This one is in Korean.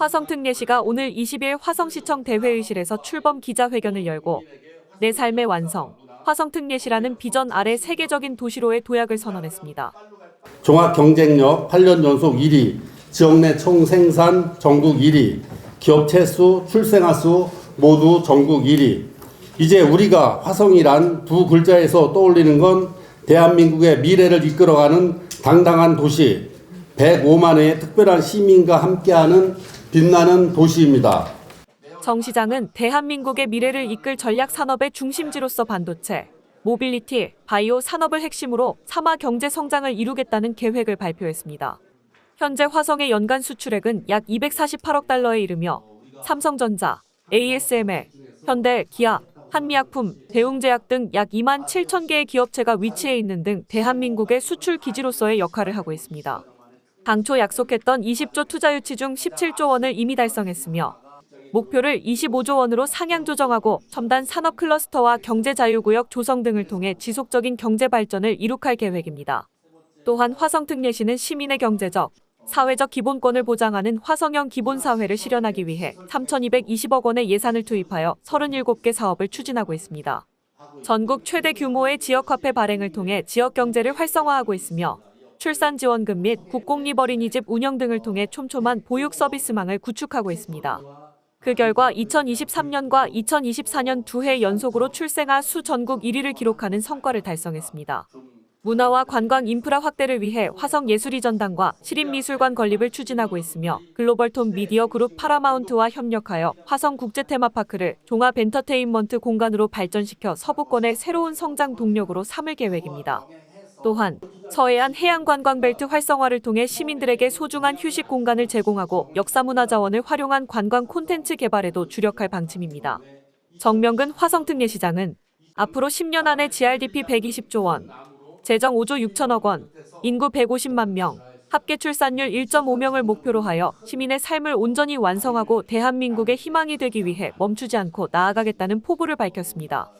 화성특례시가 오늘 20일 화성시청 대회의실에서 출범 기자회견을 열고 내 삶의 완성, 화성특례시라는 비전 아래 세계적인 도시로의 도약을 선언했습니다. 종합 경쟁력 8년 연속 1위, 지역 내 총생산 전국 1위, 기업체 수, 출생아 수 모두 전국 1위. 이제 우리가 화성이란 두 글자에서 떠올리는 건 대한민국의 미래를 이끌어가는 당당한 도시, 105만의 특별한 시민과 함께하는 빛나는 도시입니다. 정 시장은 대한민국의 미래를 이끌 전략 산업의 중심지로서 반도체, 모빌리티, 바이오 산업을 핵심으로 삼화 경제 성장을 이루겠다는 계획을 발표했습니다. 현재 화성의 연간 수출액은 약 248억 달러에 이르며 삼성전자, ASML, 현대, 기아, 한미약품, 대웅제약 등 약 2만 7천 개의 기업체가 위치해 있는 등 대한민국의 수출 기지로서의 역할을 하고 있습니다. 당초 약속했던 20조 투자 유치 중 17조 원을 이미 달성했으며 목표를 25조 원으로 상향 조정하고 첨단 산업 클러스터와 경제 자유구역 조성 등을 통해 지속적인 경제 발전을 이룩할 계획입니다. 또한 화성특례시는 시민의 경제적, 사회적 기본권을 보장하는 화성형 기본사회를 실현하기 위해 3,220억 원의 예산을 투입하여 37개 사업을 추진하고 있습니다. 전국 최대 규모의 지역화폐 발행을 통해 지역 경제를 활성화하고 있으며 출산 지원금 및 국공립 어린이집 운영 등을 통해 촘촘한 보육 서비스망을 구축하고 있습니다. 그 결과 2023년과 2024년 두 해 연속으로 출생아 수 전국 1위를 기록하는 성과를 달성했습니다. 문화와 관광 인프라 확대를 위해 화성예술이 전당과 시립미술관 건립을 추진하고 있으며 글로벌톤 미디어 그룹 파라마운트와 협력하여 화성 국제 테마파크를 종합 엔터테인먼트 공간으로 발전시켜 서부권의 새로운 성장 동력으로 삼을 계획입니다. 또한 서해안 해양관광벨트 활성화를 통해 시민들에게 소중한 휴식 공간을 제공하고 역사문화 자원을 활용한 관광 콘텐츠 개발에도 주력할 방침입니다. 정명근 화성특례시장은 앞으로 10년 안에 GRDP 120조 원, 재정 5조 6천억 원, 인구 150만 명, 합계 출산율 1.5명을 목표로 하여 시민의 삶을 온전히 완성하고 대한민국의 희망이 되기 위해 멈추지 않고 나아가겠다는 포부를 밝혔습니다.